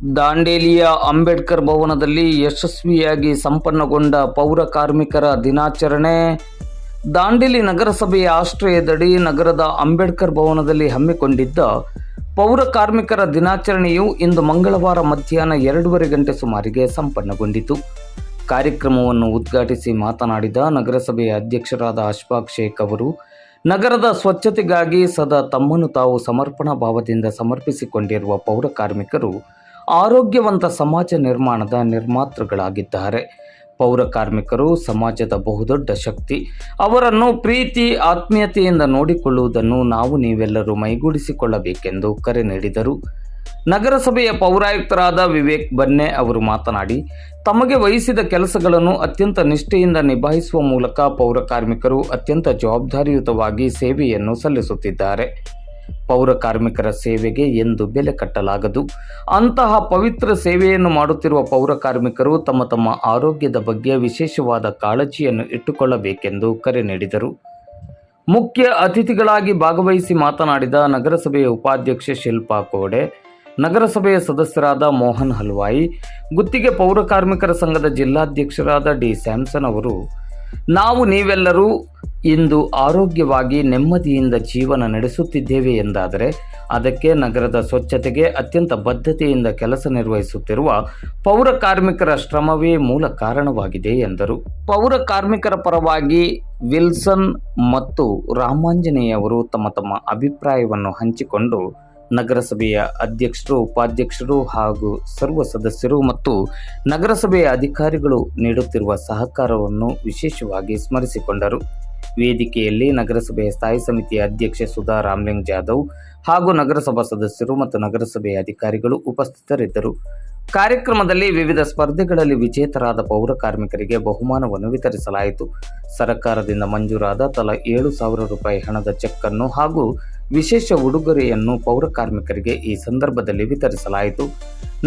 ದಾಂಡೇಲಿಯ ಅಂಬೇಡ್ಕರ್ ಭವನದಲ್ಲಿ ಯಶಸ್ವಿಯಾಗಿ ಸಂಪನ್ನಗೊಂಡ ಪೌರ ಕಾರ್ಮಿಕರ ದಿನಾಚರಣೆ. ದಾಂಡೇಲಿ ನಗರಸಭೆಯ ಆಶ್ರಯದಡಿ ನಗರದ ಅಂಬೇಡ್ಕರ್ ಭವನದಲ್ಲಿ ಹಮ್ಮಿಕೊಂಡಿದ್ದ ಪೌರ ಕಾರ್ಮಿಕರ ದಿನಾಚರಣೆಯು ಇಂದು ಮಂಗಳವಾರ ಮಧ್ಯಾಹ್ನ ಎರಡೂವರೆ ಗಂಟೆ ಸುಮಾರಿಗೆ ಸಂಪನ್ನಗೊಂಡಿತು. ಕಾರ್ಯಕ್ರಮವನ್ನು ಉದ್ಘಾಟಿಸಿ ಮಾತನಾಡಿದ ನಗರಸಭೆಯ ಅಧ್ಯಕ್ಷರಾದ ಅಶ್ಫಾಕ್ ಶೇಖ್ ಅವರು, ನಗರದ ಸ್ವಚ್ಛತೆಗಾಗಿ ಸದಾ ತಮ್ಮನ್ನು ತಾವು ಸಮರ್ಪಣಾ ಭಾವದಿಂದ ಸಮರ್ಪಿಸಿಕೊಂಡಿರುವ ಪೌರ ಕಾರ್ಮಿಕರು ಆರೋಗ್ಯವಂತ ಸಮಾಜ ನಿರ್ಮಾಣದ ನಿರ್ಮಾತೃಗಳಾಗಿದ್ದಾರೆ. ಪೌರ ಕಾರ್ಮಿಕರು, ಸಮಾಜದ ಬಹುದೊಡ್ಡ ಶಕ್ತಿ. ಅವರನ್ನು ಪ್ರೀತಿ, ಆತ್ಮೀಯತೆಯಿಂದ ನೋಡಿಕೊಳ್ಳುವುದನ್ನು ನಾವು ನೀವೆಲ್ಲರೂ ಮೈಗೂಡಿಸಿಕೊಳ್ಳಬೇಕೆಂದು ಕರೆ ನೀಡಿದರು. ನಗರಸಭೆಯ ಪೌರಾಯುಕ್ತರಾದ ವಿವೇಕ್ ಬನ್ನೆ ಅವರು ಮಾತನಾಡಿ, ತಮಗೆ ವಹಿಸಿದ ಕೆಲಸಗಳನ್ನು ಅತ್ಯಂತ ನಿಷ್ಠೆಯಿಂದ ನಿಭಾಯಿಸುವ ಮೂಲಕ ಪೌರ ಕಾರ್ಮಿಕರು ಅತ್ಯಂತ ಜವಾಬ್ದಾರಿಯುತವಾಗಿ ಸೇವೆಯನ್ನು ಸಲ್ಲಿಸುತ್ತಿದ್ದಾರೆ. ಪೌರ ಕಾರ್ಮಿಕರ ಸೇವೆಗೆ ಎಂದು ಬೆಲೆ ಕಟ್ಟಲಾಗದು. ಅಂತಹ ಪವಿತ್ರ ಸೇವೆಯನ್ನು ಮಾಡುತ್ತಿರುವ ಪೌರ ಕಾರ್ಮಿಕರು ತಮ್ಮ ತಮ್ಮ ಆರೋಗ್ಯದ ಬಗ್ಗೆ ವಿಶೇಷವಾದ ಕಾಳಜಿಯನ್ನು ಇಟ್ಟುಕೊಳ್ಳಬೇಕೆಂದು ಕರೆ ನೀಡಿದರು. ಮುಖ್ಯ ಅತಿಥಿಗಳಾಗಿ ಭಾಗವಹಿಸಿ ಮಾತನಾಡಿದ ನಗರಸಭೆಯ ಉಪಾಧ್ಯಕ್ಷೆ ಶಿಲ್ಪಾ ಕೋಡೆ, ನಗರಸಭೆಯ ಸದಸ್ಯರಾದ ಮೋಹನ್ ಹಲ್ವಾಯಿ, ಗುತ್ತಿಗೆ ಪೌರ ಕಾರ್ಮಿಕರ ಸಂಘದ ಜಿಲ್ಲಾಧ್ಯಕ್ಷರಾದ ಡಿ ಸ್ಯಾಮ್ಸನ್ ಅವರು ನಾವು ನೀವೆಲ್ಲರೂ ಇಂದು ಆರೋಗ್ಯವಾಗಿ ನೆಮ್ಮದಿಯಿಂದ ಜೀವನ ನಡೆಸುತ್ತಿದ್ದೇವೆ ಎಂದಾದರೆ ಅದಕ್ಕೆ ನಗರದ ಸ್ವಚ್ಛತೆಗೆ ಅತ್ಯಂತ ಬದ್ಧತೆಯಿಂದ ಕೆಲಸ ನಿರ್ವಹಿಸುತ್ತಿರುವ ಪೌರ ಕಾರ್ಮಿಕರ ಶ್ರಮವೇ ಮೂಲ ಕಾರಣವಾಗಿದೆ ಎಂದರು. ಪೌರ ಕಾರ್ಮಿಕರ ಪರವಾಗಿ ವಿಲ್ಸನ್ ಮತ್ತು ರಾಮಾಂಜನೇಯವರು ತಮ್ಮ ತಮ್ಮ ಅಭಿಪ್ರಾಯವನ್ನು ಹಂಚಿಕೊಂಡು ನಗರಸಭೆಯ ಅಧ್ಯಕ್ಷರು, ಉಪಾಧ್ಯಕ್ಷರು ಹಾಗೂ ಸರ್ವ ಸದಸ್ಯರು ಮತ್ತು ನಗರಸಭೆಯ ಅಧಿಕಾರಿಗಳು ನೀಡುತ್ತಿರುವ ಸಹಕಾರವನ್ನು ವಿಶೇಷವಾಗಿ ಸ್ಮರಿಸಿಕೊಂಡರು. ವೇದಿಕೆಯಲ್ಲಿ ನಗರಸಭೆಯ ಸ್ಥಾಯಿ ಸಮಿತಿಯ ಅಧ್ಯಕ್ಷೆ ಸುಧಾ ರಾಮ್ಲಿಂಗ್ ಜಾಧವ್ ಹಾಗೂ ನಗರಸಭಾ ಸದಸ್ಯರು ಮತ್ತು ನಗರಸಭೆಯ ಅಧಿಕಾರಿಗಳು ಉಪಸ್ಥಿತರಿದ್ದರು. ಕಾರ್ಯಕ್ರಮದಲ್ಲಿ ವಿವಿಧ ಸ್ಪರ್ಧೆಗಳಲ್ಲಿ ವಿಜೇತರಾದ ಪೌರ ಕಾರ್ಮಿಕರಿಗೆ ಬಹುಮಾನವನ್ನು ವಿತರಿಸಲಾಯಿತು. ಸರ್ಕಾರದಿಂದ ಮಂಜೂರಾದ ತಲಾ ಏಳು ಸಾವಿರ ರೂಪಾಯಿ ಹಣದ ಚೆಕ್ ಅನ್ನು ಹಾಗೂ ವಿಶೇಷ ಉಡುಗೊರೆಯನ್ನು ಪೌರ ಕಾರ್ಮಿಕರಿಗೆ ಈ ಸಂದರ್ಭದಲ್ಲಿ ವಿತರಿಸಲಾಯಿತು.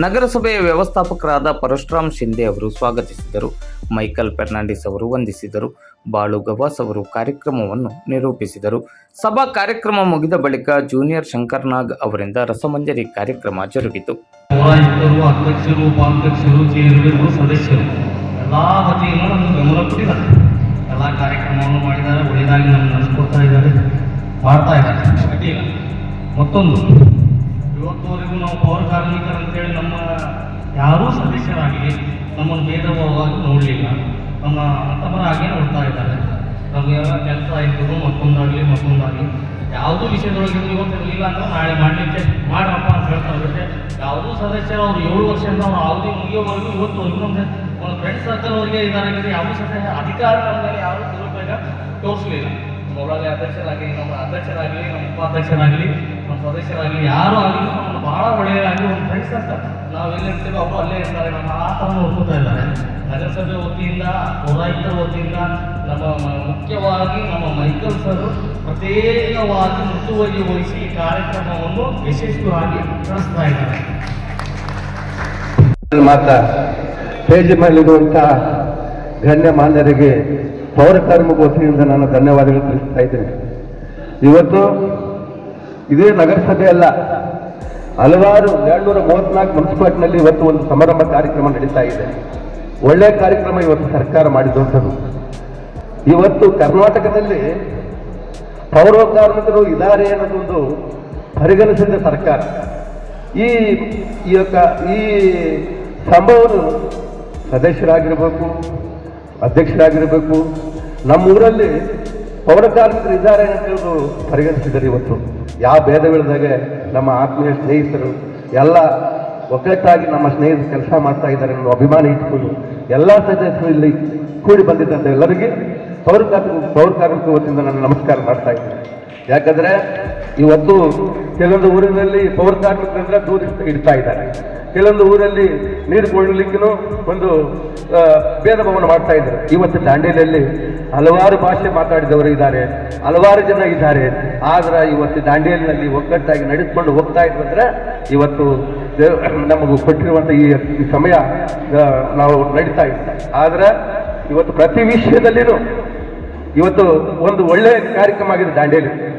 ನಗರಸಭೆಯ ವ್ಯವಸ್ಥಾಪಕರಾದ ಪರಶುರಾಮ್ ಶಿಂದೆ ಅವರು ಸ್ವಾಗತಿಸಿದರು. ಮೈಕಲ್ ಫೆರ್ನಾಂಡಿಸ್ ಅವರು ವಂದಿಸಿದರು. ಬಾಳು ಗವಾಸ್ ಅವರು ಕಾರ್ಯಕ್ರಮವನ್ನು ನಿರೂಪಿಸಿದರು. ಸಭಾ ಕಾರ್ಯಕ್ರಮ ಮುಗಿದ ಬಳಿಕ ಜೂನಿಯರ್ ಶಂಕರ್ನಾಗ್ ಅವರಿಂದ ರಸಮಂಜರಿ ಕಾರ್ಯಕ್ರಮ ಜರುಗಿತು. ಅಧ್ಯಕ್ಷರು, ಉಪಾಧ್ಯಕ್ಷರು ಚೇರ್ಮನ್ರು ಸದಸ್ಯರು, ಎಲ್ಲ ವತಿಯಿಂದ ನಮ್ಗೆ ಎಲ್ಲ ಕಾರ್ಯಕ್ರಮವನ್ನು ಮಾಡಿದ್ದಾರೆ ಒಳ್ಳೆಯದಾಗಿ ನಮ್ಗೆ ನಡೆಸ್ಕೊಡ್ತಾ ಇದ್ದಾರೆ, ಮಾಡ್ತಾ ಇದ್ದಾರೆ. ಅಡ್ಡಿಲ್ಲ ಮತ್ತೊಂದು, ಇವತ್ತುವರೆಗೂ ನಾವು ಪೌರ ಕಾರ್ಮಿಕರು ಅಂತೇಳಿ ನಮ್ಮ ಯಾರೂ ಸದಸ್ಯರಾಗಿ ನಮ್ಮನ್ನು ಭೇದಭಾವವಾಗಿ ನೋಡಲಿಲ್ಲ. ನಮ್ಮ ಅಂತಮರಾಗಿ ನೋಡ್ತಾ ಇದ್ದಾರೆ. ನಮಗೆ ಕೆಲಸ ಆಯಿತು, ಮತ್ತೊಂದಾಗಲಿ ಮತ್ತೊಂದಾಗಲಿ. ಯಾವುದೂ ವಿಷಯದೊಳಗೆ ಇವತ್ತು ಇರಲಿಲ್ಲ ಅಂದ್ರೆ ನಾಳೆ ಮಾಡಲಿಕ್ಕೆ ಮಾಡಪ್ಪ ಅಂತ ಹೇಳ್ತಾ ಇರುತ್ತೆ ಯಾವುದೂ ಸದಸ್ಯರು ಅವ್ರು ಏಳು ವರ್ಷದಿಂದ ಅವ್ರು ಯಾವುದೇ ಮುಗಿಯೋವರೆಗೂ ಇವತ್ತು ಅಂದ್ರೆ ಒಂದು ಫ್ರೆಂಡ್ ಸರ್ಕಲ್ ಅವರಿಗೆ ಇದಾರಾಗಿದೆ ಯಾವುದೂ ಸದಸ್ಯ ಅಧಿಕಾರ ಮೇಲೆ ಯಾರೂ ದುರುಪಯೋಗ ತೋರಿಸಲಿಲ್ಲ. ಒಳಗೆ ಅಧ್ಯಕ್ಷರಾಗಲಿ ನಮ್ಮ ಅಧ್ಯಕ್ಷರಾಗಲಿ, ನಮ್ಮ ಉಪಾಧ್ಯಕ್ಷರಾಗಲಿ, ನಮ್ಮ ಸದಸ್ಯರಾಗಲಿ, ಯಾರು ಆಗಲಿ ನಮ್ಮನ್ನು ಭಾಳ ಒಳ್ಳೆಯದಾಗಿ ಒಂದು ಫ್ರೆಂಡ್ಸ್ ಸರ್ಕಲ್ ನಾವು ಎಲ್ಲಿರ್ತೀವೋ ಅವರು ಅಲ್ಲೇ ಇರ್ತಾರೆ. ನಮ್ಮ ಆ ಥರ ನೋಡ್ಕೊತಾ ಇದ್ದಾರೆ. ನಗರಸಭೆ ವತಿಯಿಂದ ಪೌರಾಯುಕ್ತರ ವತಿಯಿಂದ ನಮ್ಮ ಮುಖ್ಯವಾಗಿ ನಮ್ಮ ಮೈಕಲ್ ಸರ್ ಪ್ರತ್ಯೇಕವಾಗಿ ಮುತುವರ್ಜಿ ವಹಿಸಿ ಈ ಕಾರ್ಯಕ್ರಮವನ್ನು ಯಶಸ್ವಿಯಾಗಿ ನಡೆಸ್ತಾ ಇದ್ದಾರೆ. ಮಾತ್ರ ಸ್ಟೇಜ್ ಮೇಲಿರುವಂಥ ಗಣ್ಯಮಾನ್ಯರಿಗೆ ಪೌರ ಕಾರ್ಮಿಕ ವತಿಯಿಂದ ನಾನು ಧನ್ಯವಾದಗಳು ತಿಳಿಸ್ತಾ ಇದ್ದೇನೆ. ಇವತ್ತು ಇದೇ ನಗರಸಭೆ ಅಲ್ಲ ಹಲವಾರು ಎರಡ್ನೂರ ಮೂವತ್ನಾಲ್ಕು ಮುನ್ಸಿಪಾಲ್ಟಿನಲ್ಲಿ ಇವತ್ತು ಒಂದು ಸಮಾರಂಭ ಕಾರ್ಯಕ್ರಮ ನಡೀತಾ ಇದೆ ಒಳ್ಳೆಯ ಕಾರ್ಯಕ್ರಮ ಇವತ್ತು ಸರ್ಕಾರ ಮಾಡಿದಂಥದ್ದು ಇವತ್ತು ಕರ್ನಾಟಕದಲ್ಲಿ ಪೌರ ಕಾರ್ಮಿಕರು ಇದ್ದಾರೆ ಅನ್ನೋದೊಂದು ಪರಿಗಣಿಸಿದ ಸರ್ಕಾರ ಈ ಈ యొక్క ಈ ಸಂಭವನು ಸದಸ್ಯರಾಗಿರಬೇಕು ಅಧ್ಯಕ್ಷರಾಗಿರಬೇಕು ನಮ್ಮೂರಲ್ಲಿ ಪೌರ ಕಾರ್ಮಿಕರು ಇದ್ದಾರೆ ಅನ್ನೋದು ಪರಿಗಣಿಸಿದ್ದಾರೆ ಇವತ್ತು ಯಾವ ಭೇದವಿಲ್ಲದಾಗೆ ನಮ್ಮ ಆತ್ಮೀಯ ಸ್ನೇಹಿತರು, ಎಲ್ಲ ಒಗ್ಗಟ್ಟಾಗಿ ನಮ್ಮ ಸ್ನೇಹಿತರು ಕೆಲಸ ಮಾಡ್ತಾ ಇದ್ದಾರೆ ಅನ್ನೋ ಅಭಿಮಾನ ಇಟ್ಕೊಂಡು ಎಲ್ಲ ಸದಸ್ಯರು ಇಲ್ಲಿ ಕೂಡಿ ಬಂದಿದ್ದಂಥ ಎಲ್ಲರಿಗೆ ಪೌರ ಕಾರ್ಮಿಕ ಪೌರ ಕಾರ್ಮಿಕ ವತಿಯಿಂದ ನಾನು ನಮಸ್ಕಾರ ಮಾಡ್ತಾ ಇದ್ದೇನೆ. ಯಾಕಂದ್ರೆ ಇವತ್ತು ಕೆಲವೊಂದು ಊರಿನಲ್ಲಿ ಪವರ್ ಕಾರ್ಮಿಕರಿಂದ ದೂರ ಇಡ್ತಾ- ಇದ್ದಾರೆ. ಕೆಲವೊಂದು ಊರಲ್ಲಿ ನೀರು ಕೊಡಲಿಕ್ಕೆ ಒಂದು ಭೇದ ಭಾವನೆ ಮಾಡ್ತಾ ಇದ್ದಾರೆ. ಇವತ್ತು ದಾಂಡೇಲಿಯಲ್ಲಿ ಹಲವಾರು ಭಾಷೆ ಮಾತಾಡಿದವರು ಇದ್ದಾರೆ, ಹಲವಾರು ಜನ ಇದ್ದಾರೆ. ಆದ್ರೆ ಇವತ್ತು ದಾಂಡೇಲಿನಲ್ಲಿ ಒಗ್ಗಟ್ಟಾಗಿ ನಡೆದುಕೊಂಡು ಹೋಗ್ತಾ ಇದ್ದಂದ್ರೆ ಇವತ್ತು ನಮಗೂ ಕೊಟ್ಟಿರುವಂಥ ಈ ಈ ಸಮಯ ನಾವು ನಡೀತಾ ಇದ್ದ ಆದ್ರೆ ಇವತ್ತು ಪ್ರತಿ ವಿಷಯದಲ್ಲಿನೂ ಇವತ್ತು ಒಂದು ಒಳ್ಳೆಯ ಕಾರ್ಯಕ್ರಮ ಆಗಿದೆ ದಾಂಡೇಲಿ.